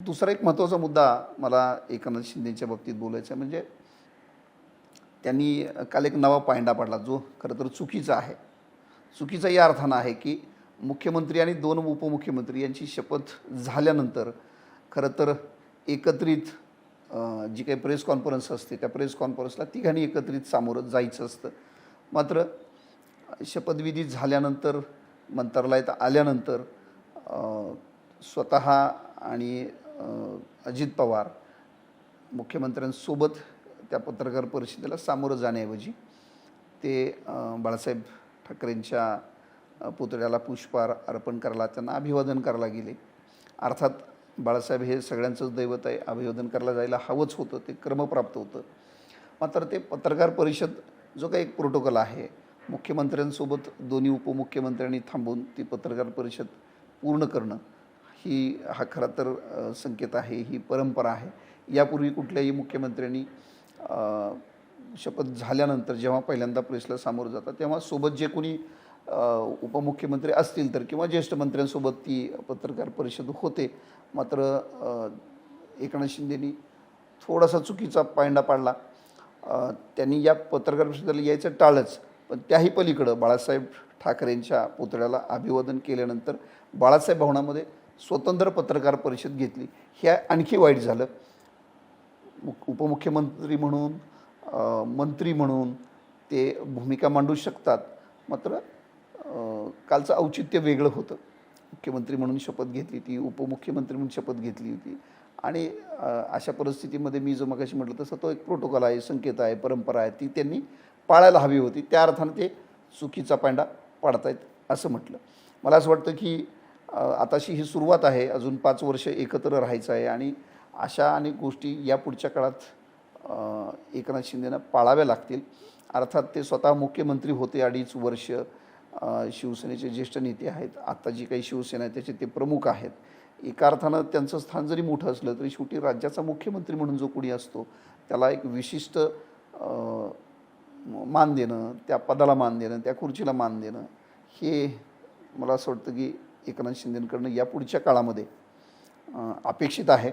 दुसरा एक महत्त्वाचा मुद्दा मला एकनाथ शिंदेच्या बाबतीत बोलायचा आहे म्हणजे त्यांनी काल एक नवा पायंडा पाडला जो खरं तर चुकीचा आहे. चुकीचा या अर्थानं आहे की मुख्यमंत्री आणि दोन उपमुख्यमंत्री यांची शपथ झाल्यानंतर खरं तर एकत्रित जी काही प्रेस कॉन्फरन्स असते त्या प्रेस कॉन्फरन्सला तिघांनी एकत्रित सामोरं जायचं असतं. मात्र शपथविधी झाल्यानंतर मंत्रालयात आल्यानंतर स्वतः आणि अजित पवार मुख्यमंत्र्यांसोबत त्या पत्रकार परिषदेला सामोरं जाण्याऐवजी ते बाळासाहेब ठाकरेंच्या पुतळ्याला पुष्पहार अर्पण करायला त्यांना अभिवादन करायला गेले. अर्थात बाळासाहेब हे सगळ्यांचंच दैवत आहे अभिवादन करायला जायला हवंच होतं ते क्रमप्राप्त होतं. मात्र ते पत्रकार परिषद जो काही एक प्रोटोकॉल आहे मुख्यमंत्र्यांसोबत दोन्ही उपमुख्यमंत्र्यांनी थांबून ती पत्रकार परिषद पूर्ण करणं ही हा खरा तर संकेत आहे ही परंपरा आहे. यापूर्वी कुठल्याही मुख्यमंत्र्यांनी शपथ झाल्यानंतर जेव्हा पहिल्यांदा प्रेसला सामोरं जातात तेव्हा सोबत जे कोणी उपमुख्यमंत्री असतील तर किंवा ज्येष्ठ मंत्र्यांसोबत ती पत्रकार परिषद होते मात्र एकनाथ शिंदेनी थोडासा चुकीचा पायंडा पाडला. त्यांनी या पत्रकार परिषदेला यायचं टाळच पण त्याही पलीकडं बाळासाहेब ठाकरेंच्या पुतळ्याला अभिवादन केल्यानंतर बाळासाहेब भवनामध्ये स्वतंत्र पत्रकार परिषद घेतली. हे आणखी वाईट झालं. उपमुख्यमंत्री म्हणून मंत्री म्हणून ते भूमिका मांडू शकतात. मात्र कालचं औचित्य वेगळं होतं. मुख्यमंत्री म्हणून शपथ घेतली होती उपमुख्यमंत्री म्हणून शपथ घेतली होती. आणि अशा परिस्थितीमध्ये मी जो मगाशी म्हटलं तसं तो एक प्रोटोकॉल आहे संकेत आहे परंपरा आहे ती त्यांनी पाळायला हवी होती. त्या अर्थानं ते चुकीचा पांडा पाडतायत असं म्हटलं. मला असं वाटतं की आताशी ही सुरुवात आहे. अजून पाच वर्ष एकत्र राहायचं आहे आणि अशा अनेक गोष्टी या पुढच्या काळात एकनाथ शिंदेनं पाळाव्या लागतील. अर्थात ते स्वतः मुख्यमंत्री होते अडीच वर्ष. शिवसेनेचे ज्येष्ठ नेते आहेत. आता जी काही शिवसेना आहे त्याचे ते प्रमुख आहेत. एका अर्थानं त्यांचं स्थान जरी मोठं असलं तरी शेवटी राज्याचा मुख्यमंत्री म्हणून जो कोणी असतो त्याला एक विशिष्ट मान देणं त्या पदाला मान देणं त्या खुर्चीला मान देणं हे मला असं वाटतं की एकनाथ शिंदेकडनं या पुढच्या काळामध्ये अपेक्षित आहे.